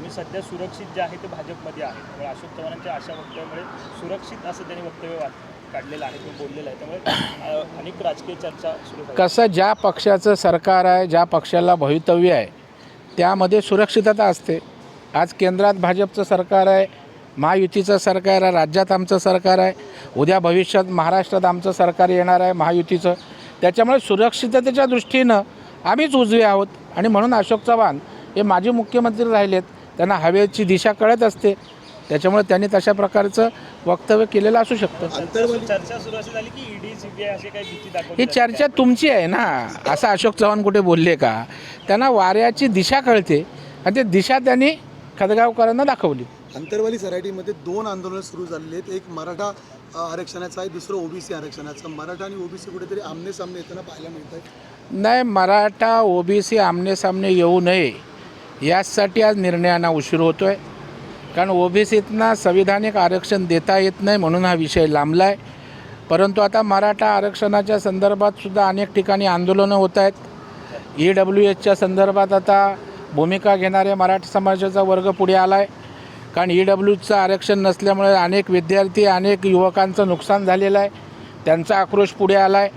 तुम्ही सध्या सुरक्षित जे आहे ते भाजपमध्ये आहे. त्यामुळे अशोक चव्हाणांच्या अशा वक्तव्यामुळे सुरक्षित असं त्यांनी वक्तव्य काढलेलं आहे किंवा बोललेलं आहे. त्यामुळे अनेक राजकीय चर्चा सुरू कसं ज्या पक्षाचं सरकार आहे ज्या पक्षाला भवितव्य आहे त्यामध्ये सुरक्षितता असते. आज केंद्रात भाजपचं सरकार आहे महायुतीचं सरकार आहे राज्यात आमचं सरकार आहे उद्या भविष्यात महाराष्ट्रात आमचं सरकार येणार आहे महायुतीचं. त्याच्यामुळे सुरक्षिततेच्या दृष्टीनं आम्हीच उजवे आहोत. आणि म्हणून अशोक चव्हाण हे माजी मुख्यमंत्री राहिलेत. त्यांना हवेची दिशा कळत असते. त्याच्यामुळे त्यांनी तशा प्रकारचं वक्तव्य केलेलं असू शकतं. चर्चा चर्चा सुरू अशी झाली की ईडी सीबीआय अशी काही भीती दाखवली ही चर्चा तुमची आहे ना? असं अशोक चव्हाण कुठे बोलले का? त्यांना वाऱ्याची दिशा कळते आणि ती दिशा त्यांनी खदगावकरांना दाखवली. अंतरवाली सरायटीमध्ये दोन आंदोलनं सुरू झालेली आहेत. एक मराठा आरक्षणाचं आहे दुसरं ओबीसी आरक्षणाचं. मराठा आणि ओबीसी कुठेतरी आमने सामने येताना पाहायला मिळत आहे नाही मराठा ओबीसी आमने सामने येऊ नये. यासाठी आज निर्णयांना उशीर होतो आहे कारण ओबीसीतना संविधानिक आरक्षण देता येत नाही म्हणून हा विषय लांबला आहे परंतु आता मराठा आरक्षणाच्या संदर्भात सुद्धा अनेक ठिकाणी आंदोलनं होत आहेत. ई डब्ल्यू एचच्या संदर्भात आता भूमिका घेणाऱ्या मराठा समाजाचा वर्ग पुढे आला आहे कारण ई डब्ल्यूचं आरक्षण नसल्यामुळे अनेक विद्यार्थी अनेक युवकांचं नुकसान झालेलं आहे. त्यांचा आक्रोश पुढे आला आहे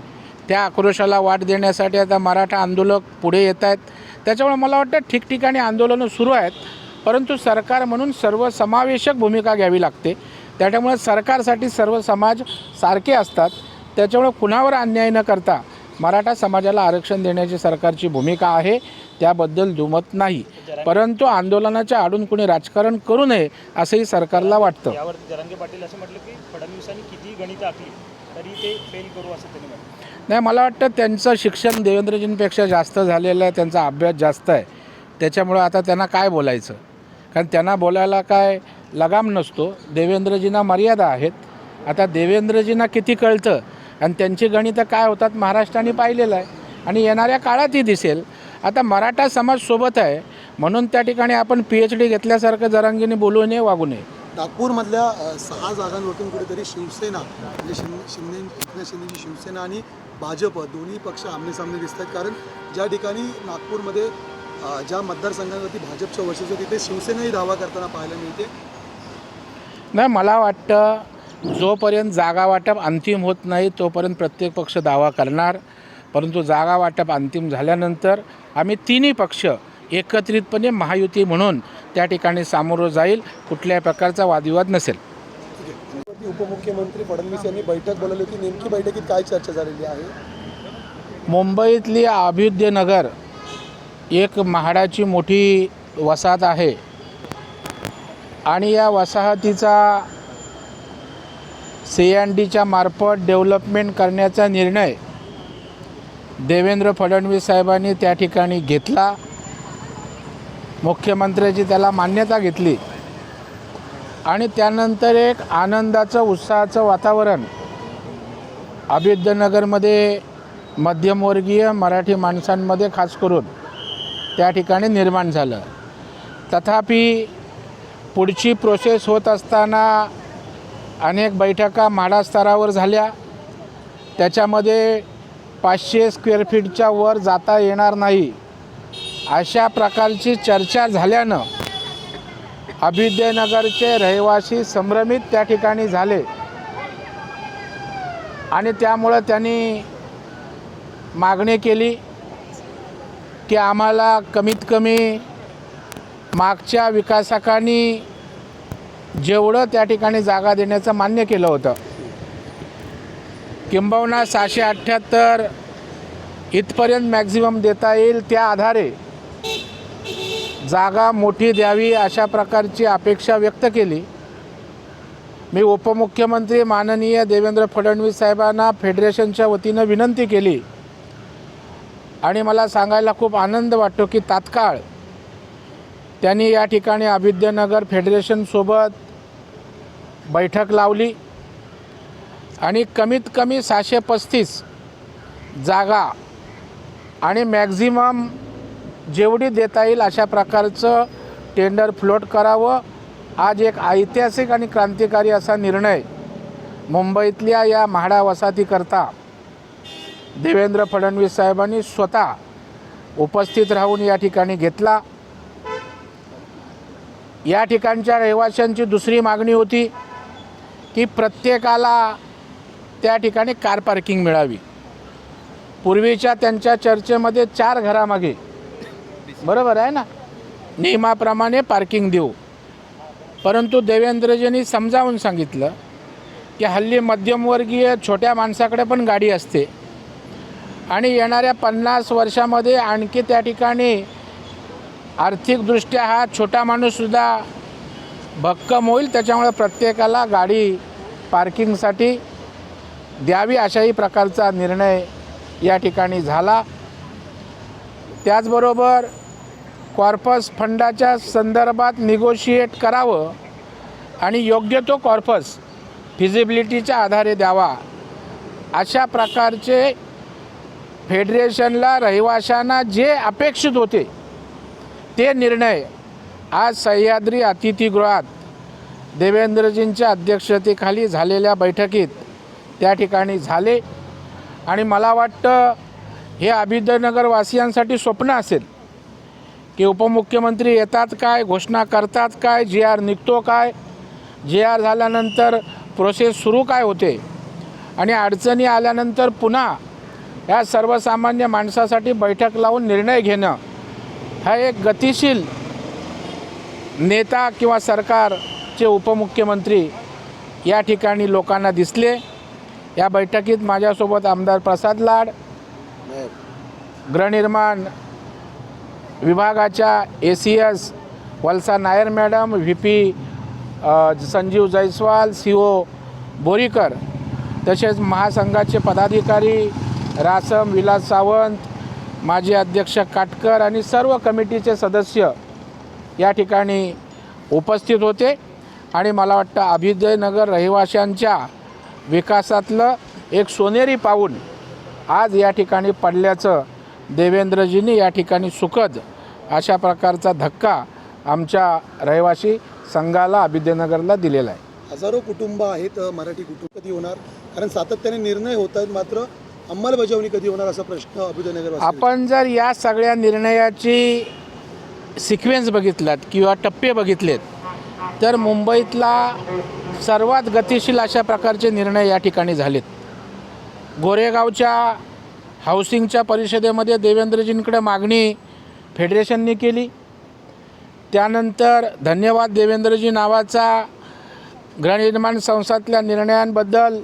त्या आक्रोशाला वाट देण्यासाठी आता मराठा आंदोलक पुढे येत आहेत. त्याच्यामुळे मला वाटतं ठिकठिकाणी आंदोलनं सुरू आहेत. परंतु सरकार म्हणून सर्वसमावेशक भूमिका घ्यावी लागते. त्याच्यामुळे सरकारसाठी सर्व समाज सारखे असतात. त्याच्यामुळे कुणावर अन्याय न करता मराठा समाजाला आरक्षण देण्याची सरकारची भूमिका आहे. त्याबद्दल दुमत नाही. परंतु आंदोलनाच्या आडून कुणी राजकारण करू नये असंही सरकारला वाटतं. यावर जरांगे पाटील असं म्हटलं की फडणवीसांनी किती गणित आखली तरी ते फेल करू असं त्यांनी म्हटलं. नाही मला वाटतं त्यांचं शिक्षण देवेंद्रजींपेक्षा जास्त झालेलं आहे त्यांचा अभ्यास जास्त आहे. त्याच्यामुळं आता त्यांना काय बोलायचं? कारण त्यांना बोलायला काय लगाम नसतो. देवेंद्रजींना मर्यादा आहेत. आता देवेंद्रजींना किती कळतं? आणि त्यांची गणितं काय होतात महाराष्ट्राने पाहिलेलं आहे. आणि येणाऱ्या काळातही दिसेल. आता मराठा समाज सोबत आहे. म्हणून त्या ठिकाणी आपण पी एच डी घेतल्यासारखं जरांगीने बोलू नये वागू नये. नागपूरमधल्या सहा जागांवरतून कुठेतरी शिवसेना म्हणजे शिंदे शिंदे शिवसेना आणि भाजप दोन्ही पक्ष आमनेसामने दिसत आहेत कारण ज्या ठिकाणी नागपूरमध्ये ज्या मतदारसंघांवरती भाजपचं वर्षाचं तिथे शिवसेनाही दावा करताना पाहायला मिळते. नाही मला वाटतं जोपर्यंत जागा वाटप अंतिम होत नाही तोपर्यंत प्रत्येक पक्ष दावा करणार. परंतु जागा वाटप अंतिम झाल्यानंतर आम्ही तिन्ही पक्ष एकत्रितपणे महायुती म्हणून त्या ठिकाणी सामोरं जाईल. कुठल्याही प्रकारचा वादविवाद नसेल. उपमुख्यमंत्री फडणवीस यांनी बैठक बोलावली होती. नेमकी बैठकीत काय चर्चा झालेली आहे? मुंबईतली अभ्युदयनगर एक म्हाडाची मोठी वसाहत आहे. आणि या वसाहतीचा सी एन डीच्या मार्फत डेव्हलपमेंट करण्याचा निर्णय देवेंद्र फडणवीस साहेबांनी त्या ठिकाणी घेतला. मुख्यमंत्र्याची त्याला मान्यता घेतली. आणि त्यानंतर एक आनंदाचं उत्साहाचं वातावरण. अभिद्यनगरमध्ये मध्यमवर्गीय मराठी माणसांमध्ये खास करून त्या ठिकाणी निर्माण झालं. तथापि पुढची प्रोसेस होत असताना अनेक बैठका म्हाडा स्तरावर झाल्या. त्याच्यामध्ये पाचशे स्क्वेअर फीटच्या वर जाता येणार नाही अशा प्रकारची चर्चा झाल्यानं अभिद्यनगरचे रहिवासी संभ्रमित त्या ठिकाणी झाले. आणि त्यामुळं त्यांनी मागणी केली की आम्हाला कमीत कमी मागच्या विकासकांनी जेवढं त्या ठिकाणी जागा देण्याचं मान्य केलं होतं. किंबहुना सहाशे अठ्ठ्याहत्तर इथपर्यंत मॅक्झिमम देता येईल त्या आधारे जागा मोठी द्यावी अशा प्रकारची अपेक्षा व्यक्त केली. मी उपमुख्यमंत्री माननीय देवेंद्र फडणवीस साहेबांना फेडरेशनच्या वतीनं विनंती केली. आणि मला सांगायला खूप आनंद वाटतो की तात्काळ त्यांनी या ठिकाणी अभिद्यनगर फेडरेशनसोबत बैठक लावली. आणि कमीत कमी सहाशे पस्तीस जागा आणि मॅक्झिमम जेवढी देता येईल अशा प्रकारचं टेंडर फ्लोट करावं. आज एक ऐतिहासिक आणि क्रांतिकारी असा निर्णय मुंबईतल्या या म्हाडा वसाहतीकरता देवेंद्र फडणवीस साहेबांनी स्वतः उपस्थित राहून या ठिकाणी घेतला. या ठिकाणच्या रहिवाशांची दुसरी मागणी होती की प्रत्येकाला त्या ठिकाणी कार पार्किंग मिळावी. पूर्वीच्या त्यांच्या चर्चेमध्ये चार घरामागे बरोबर आहे ना? नियमाप्रमाणे पार्किंग देऊ. परंतु देवेंद्रजींनी समजावून सांगितलं की हल्ली मध्यमवर्गीय छोट्या माणसाकडे पण गाडी असते. आणि येणाऱ्या पन्नास वर्षामध्ये आणखी त्या ठिकाणी आर्थिकदृष्ट्या हा छोटा माणूससुद्धा भक्कम होईल त्याच्यामुळे प्रत्येकाला गाडी पार्किंगसाठी द्यावी अशाही प्रकारचा निर्णय या ठिकाणी झाला. त्याचबरोबर कॉर्पस फंडाच्या संदर्भात निगोशिएट करावं आणि योग्य तो कॉर्पस फिजिबिलिटीच्या आधारे द्यावा. अशा प्रकारचे फेडरेशनला रहिवाशांना जे अपेक्षित होते ते निर्णय आज सह्याद्री अतिथीगृहात देवेंद्रजींच्या अध्यक्षतेखाली झालेल्या बैठकीत त्या ठिकाणी झाले. आणि मला वाटतं हे अभिदयनगरवासियांसाठी स्वप्न असेल. की उपमुख्यमंत्री येतात काय घोषणा करतात काय जी आर निघतो काय? जी आर झाल्यानंतर प्रोसेस सुरू काय होते? आणि अडचणी आल्यानंतर पुन्हा या सर्वसामान्य माणसासाठी बैठक लावून निर्णय घेणं हा एक गतिशील नेता किंवा सरकारचे उपमुख्यमंत्री या ठिकाणी लोकांना दिसले. या बैठकीत माझ्यासोबत आमदार प्रसाद लाड गृहनिर्माण विभागाच्या A C S Valsa Nair madam V P Sanjeev Jaiswal C O Borikar तसेच महासंघाचे पदाधिकारी रासम विलास सावंत माजी अध्यक्ष काटकर आणि सर्व कमिटीचे सदस्य या ठिकाणी उपस्थित होते. आणि मला वाटतं अभिजयनगर रहिवाशांच्या विकासातलं एक सोनेरी पाऊल आज या ठिकाणी पडल्याचं देवेंद्रजींनी या ठिकाणी सुखद अशा प्रकारचा धक्का आमच्या रहिवासी संघाला अभिदयनगरला दिलेला आहे. हजारो कुटुंब आहेत मराठी कुटुंब कधी होणार? कारण सातत्याने निर्णय होत आहेत मात्र अंमलबजावणी कधी होणार असा प्रश्न अभिदयनगर आपण जर या सगळ्या निर्णयाची सिक्वेन्स बघितलात किंवा टप्पे बघितलेत तर मुंबईतला सर्वात गतिशील अशा प्रकारचे निर्णय या ठिकाणी झालेत. गोरेगावच्या हाऊसिंगच्या परिषदेमध्ये देवेंद्रजींकडे मागणी फेडरेशनने केली. त्यानंतर धन्यवाद देवेंद्रजी नावाचा गृहनिर्माण संस्थातल्या निर्णयांबद्दल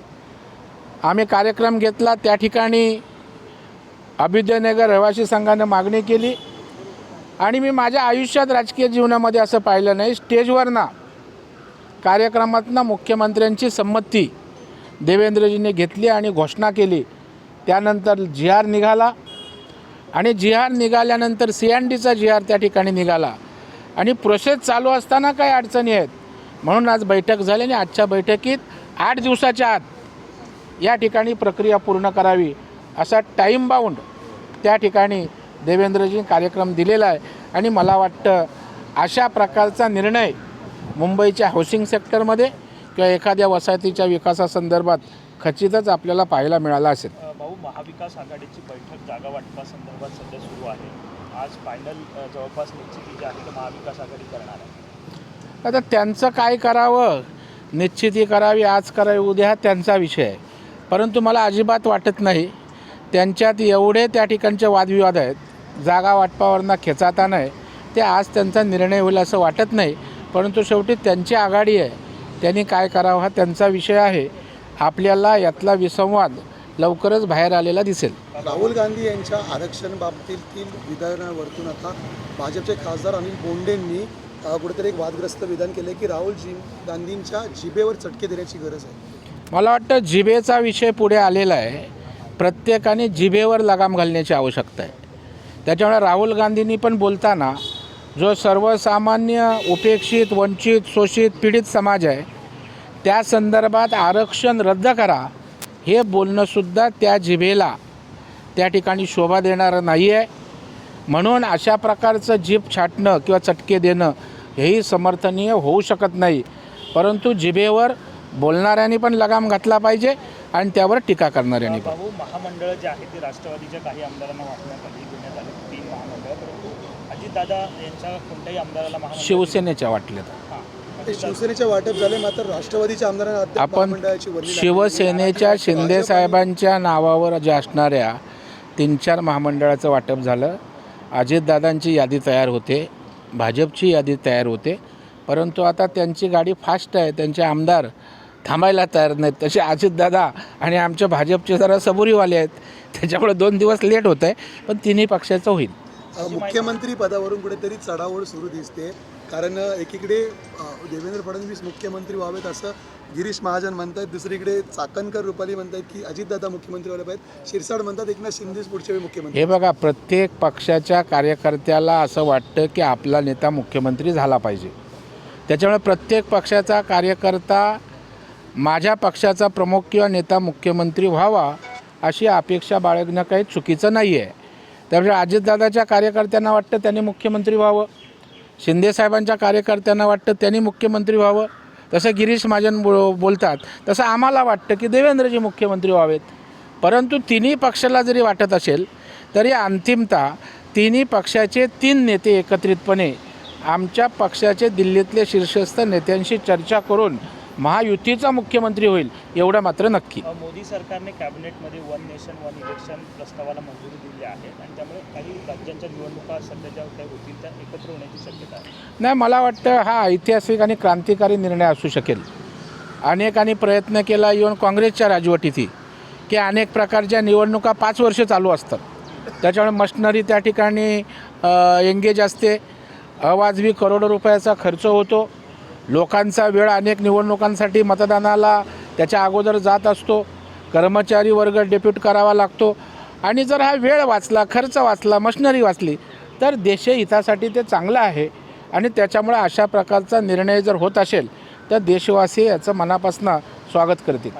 आम्ही कार्यक्रम घेतला. त्या ठिकाणी अभिदयनगर रहिवासी संघानं मागणी केली. आणि मी माझ्या आयुष्यात राजकीय जीवनामध्ये असं पाहिलं नाही. स्टेजवर ना कार्यक्रमातनं मुख्यमंत्र्यांची संमती देवेंद्रजींनी घेतली आणि घोषणा केली. त्यानंतर जी आर निघाला. आणि जी आर निघाल्यानंतर सी एन डीचा जी आर त्या ठिकाणी निघाला. आणि प्रोसेस चालू असताना काही अडचणी आहेत. म्हणून आज बैठक झाली आणि आजच्या बैठकीत आठ दिवसाच्या आत या ठिकाणी प्रक्रिया पूर्ण करावी असा टाईम बाउंड त्या ठिकाणी देवेंद्रजी कार्यक्रम दिलेला आहे. आणि मला वाटतं अशा प्रकारचा निर्णय मुंबईच्या हाऊसिंग सेक्टरमध्ये किंवा एखाद्या वसाहतीच्या विकासासंदर्भात खचितच आपल्याला पाहायला मिळाला असेल. महाविकास आघाडीची बैठक जागा वाटपासंदर्भात सध्या सुरू आहे. आज फायनल जवळपास निश्चिती जी आहे ती महाविकास आघाडी करणार आहे. आता त्यांचं काय करावं? निश्चिती करावी आज करावी उद्या हा त्यांचा विषय आहे. परंतु मला अजिबात वाटत नाही त्यांच्यात एवढे त्या ठिकाणचे वादविवाद आहेत जागा वाटपावरनं खेचाता नाही ते आज त्यांचा निर्णय होईल असं वाटत नाही. परंतु शेवटी त्यांची आघाडी आहे त्यांनी काय करावं हा त्यांचा विषय आहे. आपल्याला यातला विसंवाद लवकरच बाहेर आलेला दिसेल. राहुल गांधी यांच्या आरक्षण बाबतीतील विधानावरतून आता भाजपचे खासदार अनिल बोंडेंनी कुठेतरी एक वादग्रस्त विधान केले की राहुल जी गांधींच्या जिभेवर चटके देण्याची गरज आहे. मला वाटतं जिभेचा विषय पुढे आलेला आहे. प्रत्येकाने जिभेवर लगाम घालण्याची आवश्यकता आहे. त्याच्यामुळे राहुल गांधींनी पण बोलताना जो सर्वसामान्य उपेक्षित वंचित शोषित पीडित समाज आहे त्या संदर्भात आरक्षण रद्द करा. हे बोलणंसुद्धा त्या जिभेला. त्या ठिकाणी शोभा देणारं नाही आहे म्हणून अशा प्रकारचं जीभ छाटणं किंवा चटके देणं हेही समर्थनीय होऊ शकत नाही. परंतु जिभेवर बोलणाऱ्यांनी पण लगाम घातला पाहिजे आणि त्यावर टीका करणाऱ्यांनी पण. महामंडळं जी आहेत ती राष्ट्रवादीच्या काही आमदारांना वाटण्यात आली देण्यात आली तीन महामंडळं. परंतु अजित अजितदादा यांच्या कोणत्याही आमदाराला शिवसेनेच्या वाटल्यात ते शिवसेनेच्या वाटप झाले मात्र राष्ट्रवादीच्या आमदारांना आपण. शिवसेनेच्या शिंदे साहेबांच्या नावावर ज्या असणाऱ्या तीन चार महामंडळाचं वाटप झालं. अजितदादांची यादी तयार होते भाजपची यादी तयार होते. परंतु आता त्यांची गाडी फास्ट आहे त्यांचे आमदार थांबायला तयार नाहीत. तसे अजितदादा आणि आमच्या भाजपचे जरा सबुरीवाले आहेत. त्याच्यामुळे दोन दिवस लेट होत आहे पण तिन्ही पक्षाचं होईल. मुख्यमंत्री पदावरून कुठेतरी चढाओढ सुरू दिसते. कारण एकीकडे देवेंद्र फडणवीस मुख्यमंत्री व्हावेत असं गिरीश महाजन म्हणतात दुसरीकडे चाकणकर रुपाली म्हणतात की अजितदादा मुख्यमंत्री व्हायला पाहिजेत. शिरसाड म्हणतात एकनाथ शिंदेच पुढच्या वेळी मुख्यमंत्री. हे बघा प्रत्येक पक्षाच्या कार्यकर्त्याला असं वाटतं की आपला नेता मुख्यमंत्री झाला पाहिजे. त्याच्यामुळे प्रत्येक पक्षाचा कार्यकर्ता माझ्या पक्षाचा प्रमुख किंवा नेता मुख्यमंत्री व्हावा अशी अपेक्षा बाळगणं काही चुकीचं नाही आहे त्यामुळे अजितदादाच्या कार्यकर्त्यांना वाटतं त्यांनी मुख्यमंत्री व्हावं. शिंदेसाहेबांच्या कार्यकर्त्यांना वाटतं त्यांनी मुख्यमंत्री व्हावं. तसं गिरीश महाजन बो बोलतात. तसं आम्हाला वाटतं की देवेंद्रजी मुख्यमंत्री व्हावेत. परंतु तिन्ही पक्षाला जरी वाटत असेल तरी अंतिमता तिन्ही पक्षाचे तीन नेते एकत्रितपणे आमच्या पक्षाचे दिल्लीतले शीर्षस्थ नेत्यांशी चर्चा करून महायुतीचा मुख्यमंत्री होईल एवढं मात्र नक्की. मोदी सरकारने कॅबिनेटमध्ये वन नेशन वन इलेक्शन प्रस्तावाला मंजुरी दिली आहे आणि त्यामुळे काही राज्यांच्या निवडणुका सध्या ज्या काही होतील त्या एकत्र होण्याची शक्यता आहे. नाही मला वाटतं हा ऐतिहासिक आणि क्रांतिकारी निर्णय असू शकेल. अनेकांनी प्रयत्न केला इवन काँग्रेसच्या राजवटीतही की अनेक प्रकारच्या निवडणुका पाच वर्ष चालू असतात. त्याच्यामुळे मशनरी त्या ठिकाणी एंगेज असते. अवाजवी करोडो रुपयाचा खर्च होतो. लोकांचा वेळ अनेक निवडणुकांसाठी मतदानाला त्याच्या अगोदर जात असतो. कर्मचारी वर्ग डेप्यूट करावा लागतो. आणि जर हा वेळ वाचला खर्च वाचला मशनरी वाचली तर देशहितासाठी ते चांगलं आहे. आणि त्याच्यामुळे अशा प्रकारचा निर्णय जर होत असेल तर देशवासी याचं मनापासून स्वागत करतील.